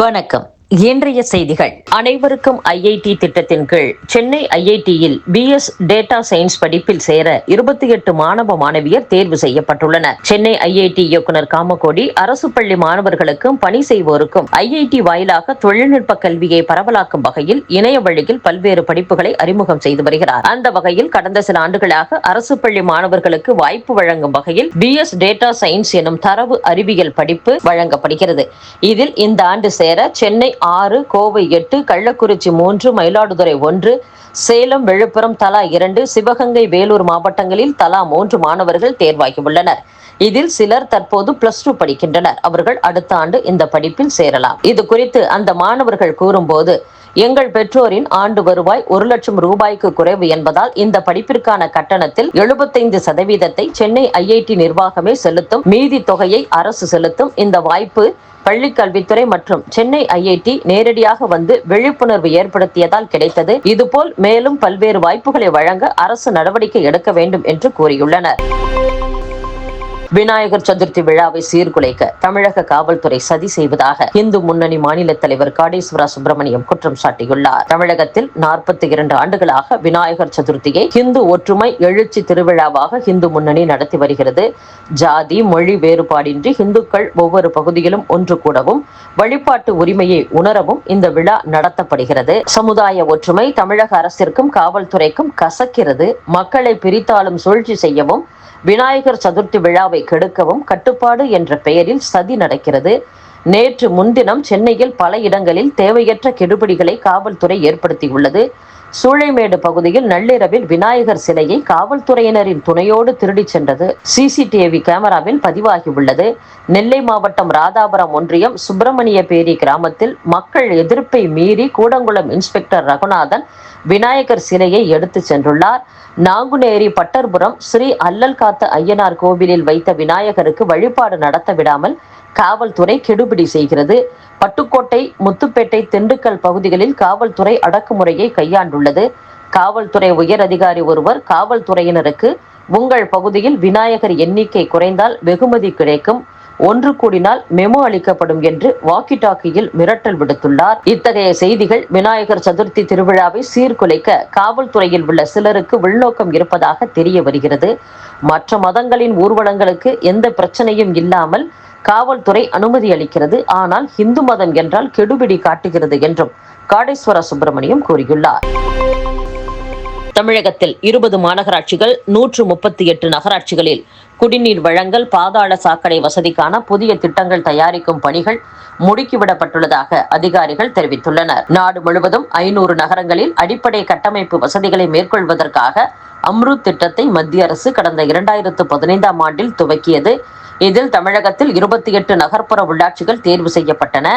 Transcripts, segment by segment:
வணக்கம். இன்றைய செய்திகள். அனைவருக்கும் ஐஐடி திட்டத்தின் கீழ் சென்னை ஐஐடியில் பிஎஸ் டேட்டா சயின்ஸ் படிப்பில் சேர இருபத்தி எட்டு மாணவ மாணவியர் தேர்வு செய்யப்பட்டுள்ளனர். சென்னை ஐஐடி இயக்குனர் காமகோடி அரசு பள்ளி மாணவர்களுக்கும் பணி செய்வோருக்கும் ஐஐடி வாயிலாக தொழில்நுட்ப கல்வியை பரவலாக்கும் வகையில் இணைய வழியில் பல்வேறு படிப்புகளை அறிமுகம் செய்து வருகிறார். அந்த வகையில் கடந்த சில ஆண்டுகளாக அரசு பள்ளி மாணவர்களுக்கு வாய்ப்பு வழங்கும் வகையில் பிஎஸ் டேட்டா சயின்ஸ் எனும் தரவு அறிவியல் படிப்பு வழங்கப்படுகிறது. இதில் இந்த ஆண்டு சேர சென்னை ஆறு கோவை எட்டு கள்ளக்குறிச்சி மூன்று மயிலாடுதுறை ஒன்று சேலம் விழுப்புரம் தலா இரண்டு சிவகங்கை வேலூர் மாவட்டங்களில் தலா மூன்று மாணவர்கள் தேர்வாகியுள்ளனர். இதில் சிலர் தற்போது பிளஸ் டூ படிக்கின்றனர். அவர்கள் அடுத்த ஆண்டு இந்த படிப்பில் சேரலாம். இது குறித்து அந்த மாணவர்கள் கூறும்போது எங்கள் பெற்றோரின் ஆண்டு வருவாய் ஒரு லட்சம் ரூபாய்க்கு குறைவு என்பதால் இந்த படிப்பிற்கான கட்டணத்தில் எழுபத்தைந்து சதவீதத்தை சென்னை ஐஐடி நிர்வாகமே செலுத்தும் மீதி தொகையை அரசு செலுத்தும் இந்த வாய்ப்பு பள்ளி கல்வித்துறை மற்றும் சென்னை ஐஐடி நேரடியாக வந்து விழிப்புணர்வு ஏற்படுத்தியதால் கிடைத்தது. இதுபோல் மேலும் பல்வேறு வாய்ப்புகளை வழங்க அரசு நடவடிக்கை எடுக்க வேண்டும் என்று கூறியுள்ளனர். விநாயகர் சதுர்த்தி விழாவை சீர்குலைக்க தமிழக காவல்துறை சதி செய்வதாக இந்து முன்னணி மாநில தலைவர் காடேஸ்வரா சுப்பிரமணியம் குற்றம் சாட்டியுள்ளார். தமிழகத்தில் நாற்பத்தி இரண்டு ஆண்டுகளாக விநாயகர் சதுர்த்தியை இந்து ஒற்றுமை எழுச்சி திருவிழாவாக இந்து முன்னணி நடத்தி வருகிறது. ஜாதி மொழி வேறுபாடின்றி இந்துக்கள் ஒவ்வொரு பகுதியிலும் ஒன்று கூடவும் வழிபாட்டு உரிமையை உணரவும் இந்த விழா நடத்தப்படுகிறது. சமுதாய ஒற்றுமை தமிழக அரசிற்கும் காவல்துறைக்கும் கசக்கிறது. மக்களை பிரித்தாலும் சூழ்ச்சி செய்யவும் விநாயகர் சதுர்த்தி விழாவை கெடுக்கவும் கட்டுப்பாடு என்ற பெயரில் சதி நடக்கிறது. நேற்று முன்தினம் சென்னையில் பல இடங்களில் தேவையற்ற கெடுபிடிகளை காவல்துறை ஏற்படுத்தியுள்ளது. சூளைமேடு பகுதியில் நள்ளிரவில் விநாயகர் சிலையை காவல்துறையினரின் துணையோடு திருடிச் சென்றது. சிசிடிவி கேமராவில் பதிவாகியுள்ளது. நெல்லை மாவட்டம் ராதாபுரம் ஒன்றியம் சுப்பிரமணியபேரி கிராமத்தில் மக்கள் எதிர்ப்பை மீறி கூடங்குளம் இன்ஸ்பெக்டர் ரகுநாதன் விநாயகர் சிலையை எடுத்துச் சென்றுள்ளார். நாங்குநேரி பட்டர்புரம் ஸ்ரீ அல்லல் காத்த ஐயனார் கோவிலில் வைத்த விநாயகருக்கு வழிபாடு நடத்த விடாமல் காவல்துறை கெடுபிடி செய்கிறது. பட்டுக்கோட்டை முத்துப்பேட்டை திண்டுக்கல் பகுதிகளில் காவல்துறை அடக்குமுறையை கையாண்டுள்ளது. காவல்துறை உயர் அதிகாரி ஒருவர் காவல்துறையினருக்கு உங்கள் பகுதியில் விநாயகர் எண்ணிக்கை குறைந்தால் வெகுமதி கிடைக்கும். ஒன்று கூடினால் மெமோ அளிக்கப்படும் என்று வாக்கி டாக்கியில் மிரட்டல் விடுத்துள்ளார். இத்தகைய செய்திகள் விநாயகர் சதுர்த்தி திருவிழாவை சீர்குலைக்க காவல்துறையில் உள்ள சிலருக்கு உள்நோக்கம் இருப்பதாக தெரிய வருகிறது. மற்ற மதங்களின் ஊர்வலங்களுக்கு எந்த பிரச்சனையும் இல்லாமல் காவல்துறை அனுமதி அளிக்கிறது. ஆனால் இந்து மதம் என்றால் கெடுபிடி காட்டுகிறது என்றும் காடேஸ்வர சுப்பிரமணியம் கூறியுள்ளார். தமிழகத்தில் இருபது மாநகராட்சிகள் நூற்று முப்பத்தி எட்டு நகராட்சிகளில் குடிநீர் வழங்கல் பாதாள சாக்கடை வசதிக்கான புதிய திட்டங்கள் தயாரிக்கும் பணிகள் முடுக்கிவிடப்பட்டுள்ளதாக அதிகாரிகள் தெரிவித்துள்ளனர். நாடு முழுவதும் ஐநூறு நகரங்களில் அடிப்படை கட்டமைப்பு வசதிகளை மேற்கொள்வதற்காக அம்ருத் திட்டத்தை மத்திய அரசு கடந்த இரண்டாயிரத்து பதினைந்தாம் ஆண்டில் துவக்கியது. இதில் தமிழகத்தில் இருபத்தி எட்டு நகர்ப்புற உள்ளாட்சிகள் தேர்வு செய்யப்பட்டன.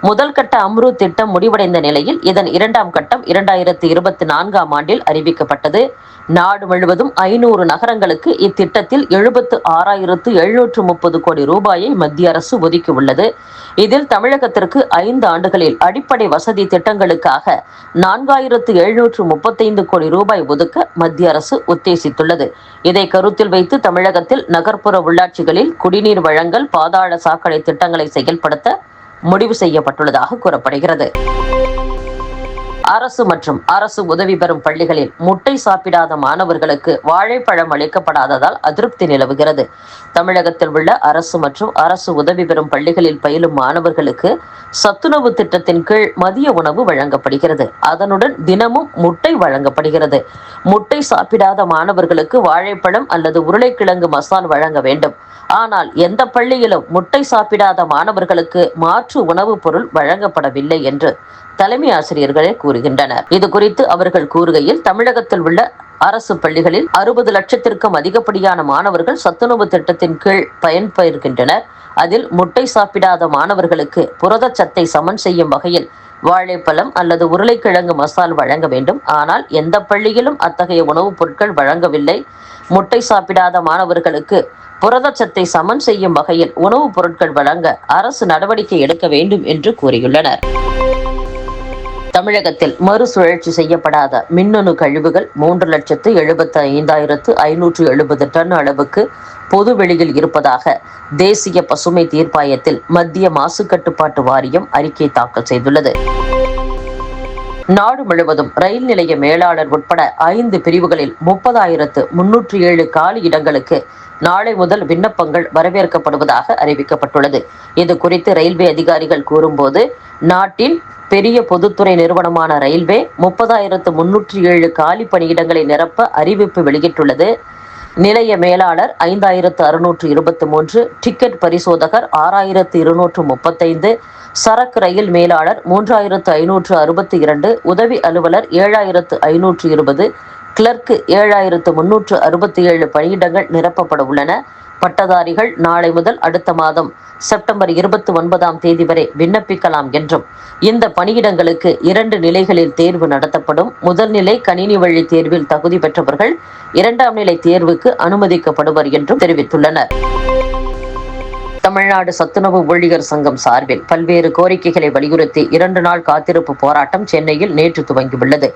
முதல் கட்ட அம்ருத் திட்டம் முடிவடைந்த நிலையில் இதன் இரண்டாம் கட்டம் இரண்டாயிரத்தி இருபத்தி நான்காம் ஆண்டில் அறிவிக்கப்பட்டது. நாடு முழுவதும் ஐநூறு நகரங்களுக்கு இத்திட்டத்தில் எழுபத்து ஆறாயிரத்து எழுநூற்று முப்பது கோடி ரூபாயை மத்திய அரசு ஒதுக்கியுள்ளது இதில் தமிழகத்திற்கு ஐந்து ஆண்டுகளில் அடிப்படை வசதி திட்டங்களுக்காக நான்காயிரத்து எழுநூற்று முப்பத்தைந்து கோடி ரூபாய் ஒதுக்க மத்திய அரசு உத்தேசித்துள்ளது. இதை கருத்தில் வைத்து தமிழகத்தில் நகர்ப்புற உள்ளாட்சிகளில் குடிநீர் வழங்கல் பாதாள சாக்கடை திட்டங்களை செயல்படுத்த முடிவு செய்யப்பட்டுள்ளதாக கூறப்படுகிறது. அரசு மற்றும் அரசு உதவி பெறும் பள்ளிகளில் முட்டை சாப்பிடாத மாணவர்களுக்கு வாழைப்பழம் அளிக்கப்படாததால் அதிருப்தி நிலவுகிறது. தமிழகத்தில் உள்ள அரசு மற்றும் அரசு உதவி பெறும் பள்ளிகளில் பயிலும் மாணவர்களுக்கு சத்துணவு திட்டத்தின் கீழ் மதிய உணவு வழங்கப்படுகிறது. அதனுடன் தினமும் முட்டை வழங்கப்படுகிறது. முட்டை சாப்பிடாத மாணவர்களுக்கு வாழைப்பழம் அல்லது உருளைக்கிழங்கு மசால் வழங்க வேண்டும். ஆனால் எந்த பள்ளியிலும் முட்டை சாப்பிடாத மாணவர்களுக்கு மாற்று உணவுப் பொருள் வழங்கப்படவில்லை என்று தலைமை ஆசிரியர்களே கூறுகின்றனர். இது குறித்து அவர்கள் கூறுகையில் தமிழகத்தில் உள்ள அரசு பள்ளிகளில் அறுபது லட்சத்திற்கும் அதிகப்படியான மாணவர்கள் சத்துணவு திட்டத்தின் கீழ் பயன்பெறுகின்றனர். அதில் முட்டை சாப்பிடாத மாணவர்களுக்கு புரதச்சத்தை சமன் செய்யும் வகையில் வாழைப்பழம் அல்லது உருளைக்கிழங்கு மசால் வழங்க வேண்டும். ஆனால் எந்த பள்ளியிலும் அத்தகைய உணவுப் பொருட்கள் வழங்கவில்லை. முட்டை சாப்பிடாத மாணவர்களுக்கு புரதச்சத்தை சமன் செய்யும் வகையில் உணவுப் பொருட்கள் வழங்க அரசு நடவடிக்கை எடுக்க வேண்டும் என்று கூறியுள்ளனர். தமிழகத்தில் மறுசுழற்சி செய்யப்படாத மின்னணு கழிவுகள் மூன்று லட்சத்து எழுபத்தி ஐந்தாயிரத்து ஐநூற்று எழுபது டன் அளவுக்கு பொது வெளியில் இருப்பதாக தேசிய பசுமை தீர்ப்பாயத்தில் மத்திய மாசு கட்டுப்பாட்டு வாரியம் அறிக்கை தாக்கல் செய்துள்ளது. நாடு முழுவதும் ரயில் நிலைய மேலாளர் உட்பட ஐந்து பிரிவுகளில் முப்பதாயிரத்து முன்னூற்றி ஏழு காலி இடங்களுக்கு நாளை முதல் விண்ணப்பங்கள் வரவேற்கப்படுவதாக அறிவிக்கப்பட்டுள்ளது. இது குறித்து ரயில்வே அதிகாரிகள் கூறும்போது நாட்டின் பெரிய பொதுத்துறை நிறுவனமான ரயில்வே முப்பதாயிரத்து முன்னூற்றி ஏழு காலி பணியிடங்களை நிரப்ப அறிவிப்பு வெளியிட்டுள்ளது. நிலைய மேலாளர் ஐந்தாயிரத்து அறுநூற்று இருபத்தி மூன்று டிக்கெட் பரிசோதகர் ஆறாயிரத்து இருநூற்று முப்பத்தைந்து சரக்கு ரயில் மேலாளர் மூன்றாயிரத்து ஐநூற்று அறுபத்தி இரண்டு உதவி அலுவலர் ஏழாயிரத்து ஐநூற்று இருபது கிளர்க்கு ஏழாயிரத்து முன்னூற்று அறுபத்தி ஏழு பணியிடங்கள் நிரப்பப்பட உள்ளன. பட்டதாரிகள் நாளை முதல் அடுத்த மாதம் செப்டம்பர் இருபத்தி ஒன்பதாம் தேதி வரை விண்ணப்பிக்கலாம் என்றும் இந்த பணியிடங்களுக்கு இரண்டு நிலைகளில் தேர்வு நடத்தப்படும். முதல்நிலை கணினி வழி தேர்வில் தகுதி பெற்றவர்கள் இரண்டாம் நிலை தேர்வுக்கு அனுமதிக்கப்படுவர் என்றும் தெரிவித்துள்ளனர். தமிழ்நாடு சத்துணவு ஊழியர் சங்கம் சார்பில் பல்வேறு கோரிக்கைகளை வலியுறுத்தி இரண்டு நாள் காத்திருப்பு போராட்டம் சென்னையில் நேற்று துவங்கியுள்ளது.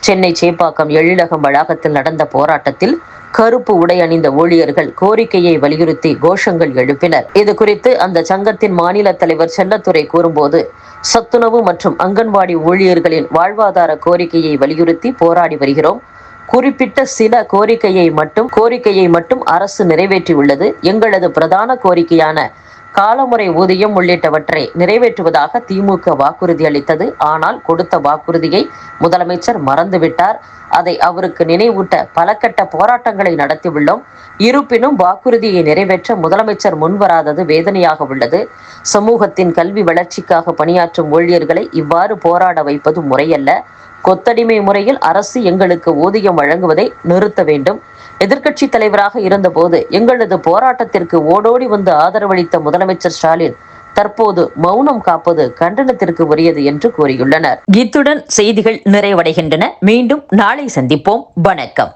சென்னை சேப்பாக்கம் எழிலகம் வளாகத்தில் நடந்த போராட்டத்தில் கருப்பு உடை அணிந்த ஊழியர்கள் கோரிக்கையை வலியுறுத்தி கோஷங்கள் எழுப்பினர். இது குறித்து அந்த சங்கத்தின் மாநில தலைவர் செல்லத்துறை கூறும்போது சத்துணவு மற்றும் அங்கன்வாடி ஊழியர்களின் வாழ்வாதார கோரிக்கையை வலியுறுத்தி போராடி வருகிறோம். குறிப்பிட்ட சில கோரிக்கையை மட்டும் கோரிக்கையை மட்டும் அரசு நிறைவேற்றியுள்ளது. எங்களது பிரதான கோரிக்கையான காலமுறை ஊதியம் உள்ளிட்டவற்றை நிறைவேற்றுவதாக திமுக வாக்குறுதி அளித்தது. ஆனால் கொடுத்த வாக்குறுதியை முதலமைச்சர் மறந்துவிட்டார். அதை அவருக்கு நினைவூட்ட பல கட்ட போராட்டங்களை நடத்தியுள்ளோம். இருப்பினும் வாக்குறுதியை நிறைவேற்ற முதலமைச்சர் முன்வராதது வேதனையாக உள்ளது. சமூகத்தின் கல்வி வளர்ச்சிக்காக பணியாற்றும் ஊழியர்களை இவ்வாறு போராட வைப்பது முறையல்ல. கொத்தடிமை முறையில் அரசு எங்களுக்கு ஊதியம் வழங்குவதை நிறுத்த வேண்டும். எதிர்க்கட்சி தலைவராக இருந்தபோது எங்களது போராட்டத்திற்கு ஓடோடி வந்து ஆதரவளித்த முதலமைச்சர் ஸ்டாலின் தற்போது மௌனம் காப்பது கண்டனத்திற்கு உரியது என்று கூறியுள்ளனர். இத்துடன் செய்திகள் நிறைவடைகின்றன. மீண்டும் நாளை சந்திப்போம். வணக்கம்.